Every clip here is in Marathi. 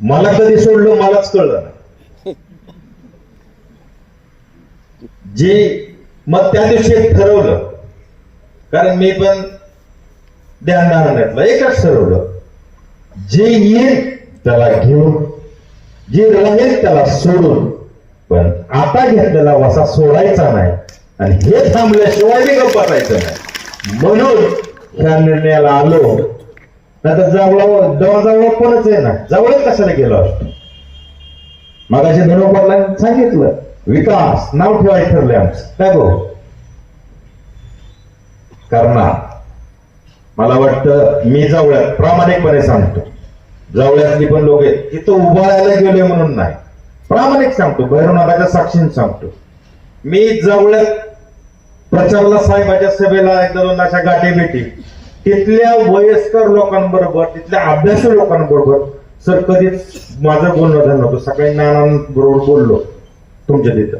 मला कधी सोडलं मलाच कळलं नाही. जे मग त्या दिवशी एक ठरवलं. कारण मी पण ध्यानधारण्यातलं एकच ठरवलं. जे येईल त्याला घेऊन जे राहील त्याला सोडून. पण आता घेतलेला वसा सोडायचा नाही आणि हे थांबल्याशिवाय मी गप्प करायचं नाही. म्हणून ह्या निर्णयाला आलो. नाही तर जवळ जवळ कोणच आहे ना जवळ कशाला गेलो असतो? मगाशी धनुपाला सांगितलं विकास नाव ठेवायचं ठरलंय आमचं. काय भाऊ करणार मला वाटतं मी जवळ्यात प्रामाणिकपणे सांगतो. जवळ्यातली पण लोक आहेत तिथं उभारायला गेलोय म्हणून नाही. प्रामाणिक सांगतो भैरवनाथाच्या साक्षीने सांगतो. मी जवळ प्रचारला साहेबाच्या सभेला एकदा दोन अशा गाठी भेटी. तिथल्या वयस्कर लोकांबरोबर तिथल्या अभ्यासू लोकांबरोबर सर कधीच माझं बोलणं झालं नव्हतं. सकाळी नानांबरोबर बोललो तुमच्या तिथं.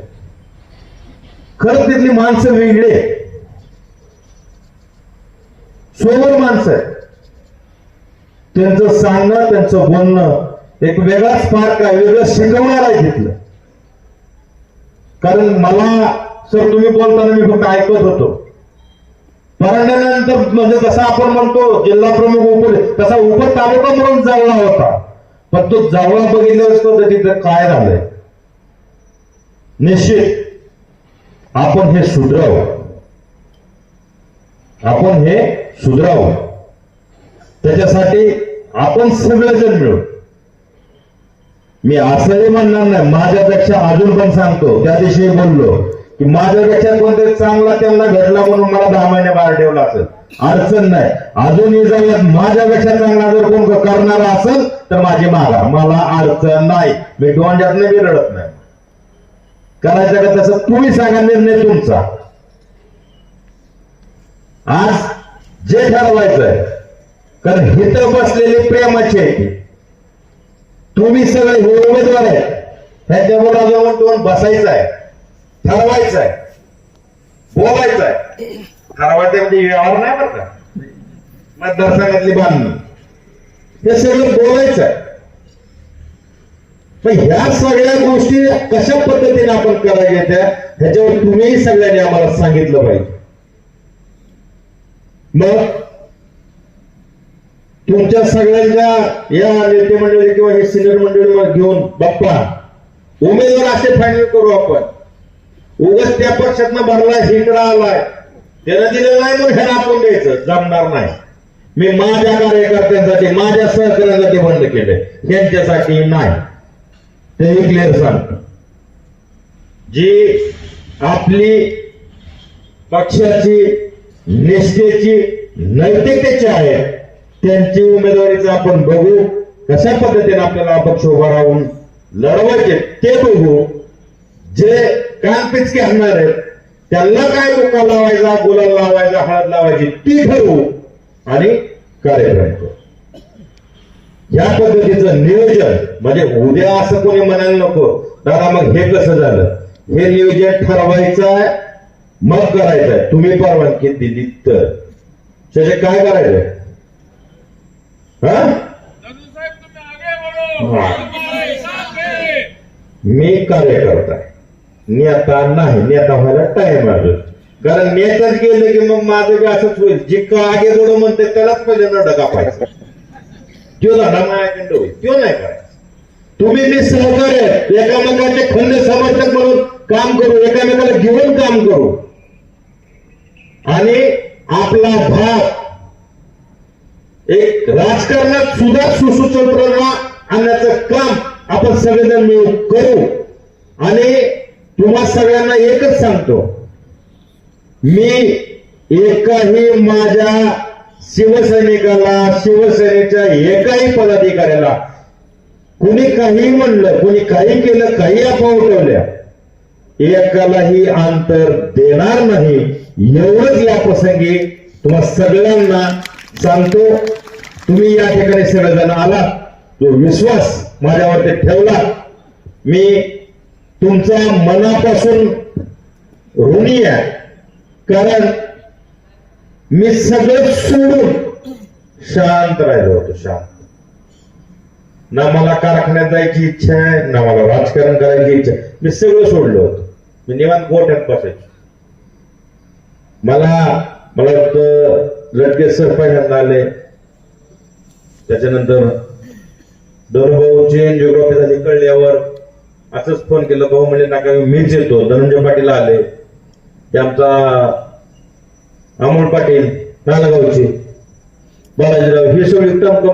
खरंच तिथली माणसं वेगळी आहेत. माणसं आहे त्यांचं सांगणं त्यांचं बोलणं एक वेगळाच पार्क आहे वेगळं शिकवणार आहे तिथलं. कारण मला सर तुम्ही बोलताना मी फक्त ऐकत होतो. परंड्यानंतर म्हणजे जसा आपण म्हणतो जिल्हा प्रमुख उपर तसा उप तालुका म्हणून जावळा होता. पण तो जावळा बघितला असतो तर तिथं काय झालंय? निश्चित आपण हे सुधराव. आपण हे सुधराव. त्याच्यासाठी आपण सगळेजण मिळू मी असंही म्हणणार नाही. माझ्यापेक्षा अजून पण सांगतो. त्या दिवशी बोललो की माझ्यापेक्षा कोणतरी चांगला त्यांना घडला म्हणून मला दहा महिने बाहेर ठेवला असेल. अडचण नाही. अजूनही जर माझ्यापेक्षा चांगला जर कोण करणारा असेल तर माझी मागा. मला अडचण नाही. मी डोंड्यात नाही रडत नाही. करायचं का तसं? तुम्ही सांगा निर्णय तुमचा. आज जे ठरवायचंय कारण हिथं बसलेली प्रेमाची आहे ती. तुम्ही सगळे हे उमेदवार आहे. ह्याच्यावर जवळ दोन बसायचं आहे. ठरवायचं आहे. बोलायचं आहे. ठरवायचं म्हणजे व्यवहार नाही बरं का? मतदारसंघातली बांधणी. हे सगळं बोलायचं आहे. पण ह्या सगळ्या गोष्टी कशा पद्धतीने आपण करायच्या त्या ह्याच्यावर तुम्ही सगळ्यांनी आम्हाला सांगितलं पाहिजे. मग तुमच्या सगळ्यांच्या या नेते मंडळी किंवा हे सिनियर मंडळी घेऊन बाप्पा उमेदवार असे फायनल करू आपण. उगाच त्या पक्षातनं भरलाय हिकडा आलाय त्यानं दिलेलं नाही म्हणून ह्याला आपण द्यायचं. जमणार नाही. मी माझ्या कार्यकर्त्यांसाठी माझ्या सहकार्यासाठी बंद केले त्यांच्यासाठी नाही. ते क्लिअर सांगतो जी आपली पक्षाची निष्ठेची नैतिकतेची आहे त्यांची उमेदवारीचं आपण बघू कशा पद्धतीने आपल्याला अपक्ष उभा राहून लढवायचे ते बघू. जे कानपिचके आणणार आहेत त्यांना काय मुका लावायचा गुलाल लावायचा हळद लावायची ती ठरवू आणि कार्यक्रम करू. या पद्धतीचं नियोजन म्हणजे उद्या असं कोणी म्हणायला नको दादा मग हे कसं झालं? हे नियोजन ठरवायचं आहे मग करायचं आहे. तुम्ही परवानगी दिली तर. त्याचे काय करायचंय हा दादू साहेब तुम्ही आगे बढ़ो हाँ। हमारे साथ हैं हो. मी कार्यकर्ता आहे. नेता नाही नेता व्हायला टाइम अजून कारण नेताच गेलं की मग माझं बी असंच होईल. जे का आगे रोड म्हणते त्यालाच पहिले न पाहिजे तो धडा माझ्याकडे होईल. तो नाही करायचा. तुम्ही मी सहकार्य एकामेकाचे खंड समर्थक म्हणून काम करू एकामेकाला घेऊन काम करू. आणि आपला भाग एक राजकारणात सुद्धा सुसूत्रता आणण्याचं काम आपण सगळेजण मिळून करू. आणि तुम्हा सगळ्यांना एकच सांगतो. मी एकाही माझ्या शिवसैनिकाला शिवसेनेच्या एकाही पदाधिकाऱ्याला कुणी काही म्हणलं कुणी काही केलं काही अफवा उठवल्या. एकालाही अंतर देणार नाही. एवढंच या प्रसंगी तुम्हा सगळ्यांना सांगतो. तुम्ही या ठिकाणी सगळेजण आलात तो विश्वास माझ्यावरती ठेवला मी तुमचा मनापासून ऋणी आहे. कारण मी सगळं सोडून शांत राहिलो होतो शांत. ना मला कारखान्यात जायची इच्छा आहे ना मला राजकारण करायची इच्छा आहे. मी सगळं सोडलं होतं. मी निवांत गोठ्यात बसायचो. मला मला वाटतं लटके सर पहिल्यांदा आले. त्याच्यानंतर दोन भाऊ एनजिओग्राफी झाली कळल्यावर असंच फोन केलं. भाऊ म्हणजे नका मीच येतो. धनंजय पाटील आले. ते आमचा अमोल पाटील नालागावचे बालाजीराव हे सगळे टम